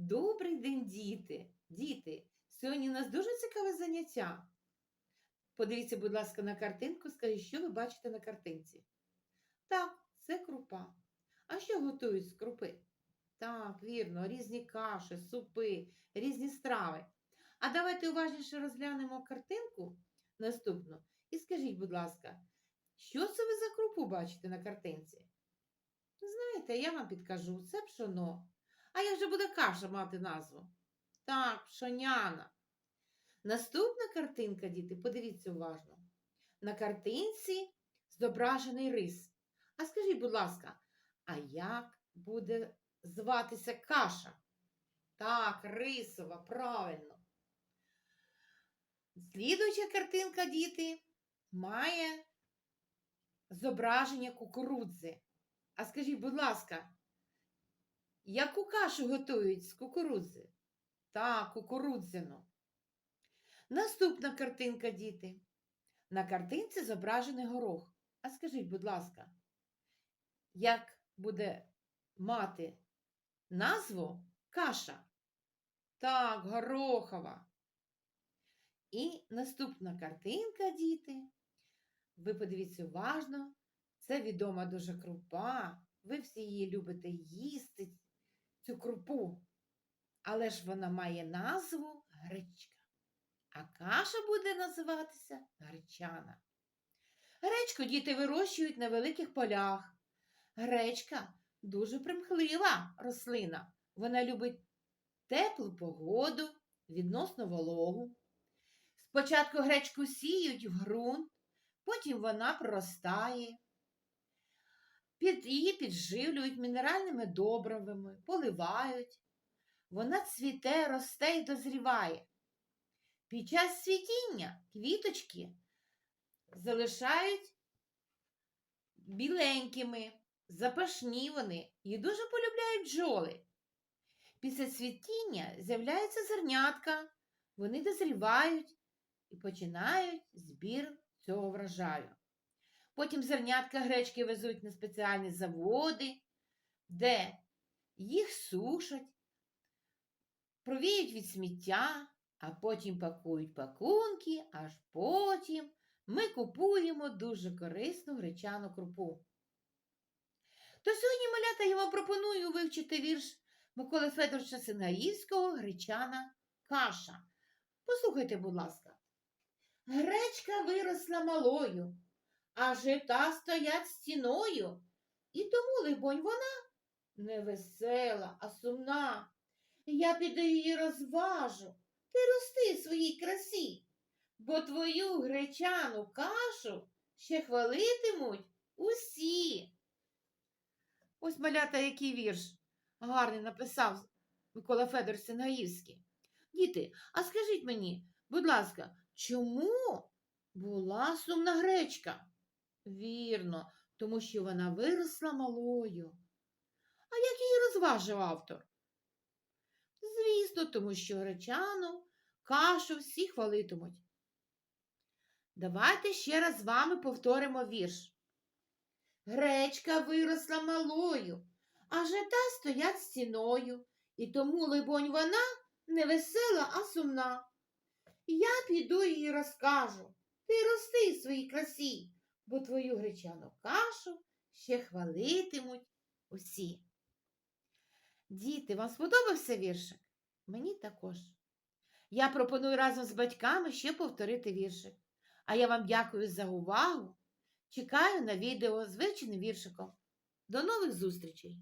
Добрий день, діти! Діти, сьогодні у нас дуже цікаве заняття. Подивіться, будь ласка, на картинку, скажіть, що ви бачите на картинці. Так, це крупа. А що готують з крупи? Так, вірно, різні каші, супи, різні страви. А давайте уважніше розглянемо картинку наступну. І скажіть, будь ласка, що це ви за крупу бачите на картинці? Знаєте, я вам підкажу, це пшоно. А як же буде каша мати назву? Так, пшоняна. Наступна картинка, діти, подивіться уважно. На картинці зображений рис. А скажіть, будь ласка, а як буде зватися каша? Так, рисова, правильно. Слідуюча картинка, діти, має зображення кукурудзи. А скажіть, будь ласка, Яку кашу готують з кукурудзи? Так, кукурудзяну. Наступна картинка, діти. На картинці зображений горох. А скажіть, будь ласка, як буде мати назву каша? Так, горохова. І наступна картинка, діти. Ви подивіться уважно. Це відома дуже крупа. Ви всі її любите їсти цю крупу, але ж вона має назву гречка. А каша буде називатися гречана. Гречку діти вирощують на великих полях. Гречка дуже примхлива рослина. Вона любить теплу погоду, відносно вологу. Спочатку гречку сіють в ґрунт, потім вона проростає. Під, її підживлюють мінеральними добривами, поливають. Вона цвіте, росте і дозріває. Під час цвітіння квіточки залишають біленькими, запашні вони і дуже полюбляють бджоли. Після цвітіння з'являються зернятка, вони дозрівають і починають збір цього врожаю. Потім зернятка гречки везуть на спеціальні заводи, де їх сушать, провіють від сміття, а потім пакують пакунки, аж потім ми купуємо дуже корисну гречану крупу. То сьогодні малята я вам пропоную вивчити вірш Миколи Федоровича Сингаївського Гречана каша. Послухайте, будь ласка. Гречка виросла малою а жита стоять стіною. І тому, либонь, вона не весела, а сумна. Я піду її розважу, ти рости своїй красі, бо твою гречану кашу ще хвалитимуть усі. Ось малята, який вірш гарний написав Микола Федор Сингаївський. Діти, а скажіть мені, будь ласка, чому була сумна гречка? Вірно, тому що вона виросла малою. А як її розважив автор? Звісно, тому що гречану кашу всі хвалитимуть. Давайте ще раз з вами повторимо вірш. Гречка виросла малою, а жита стоять стіною, і тому, либонь, вона не весела, а сумна. Я піду їй розкажу. Ти рости в своїй красі бо твою гречану кашу ще хвалитимуть усі. Діти, вам сподобався віршик? Мені також. Я пропоную разом з батьками ще повторити віршик. А я вам дякую за увагу. Чекаю на відео з вивченим віршиком. До нових зустрічей!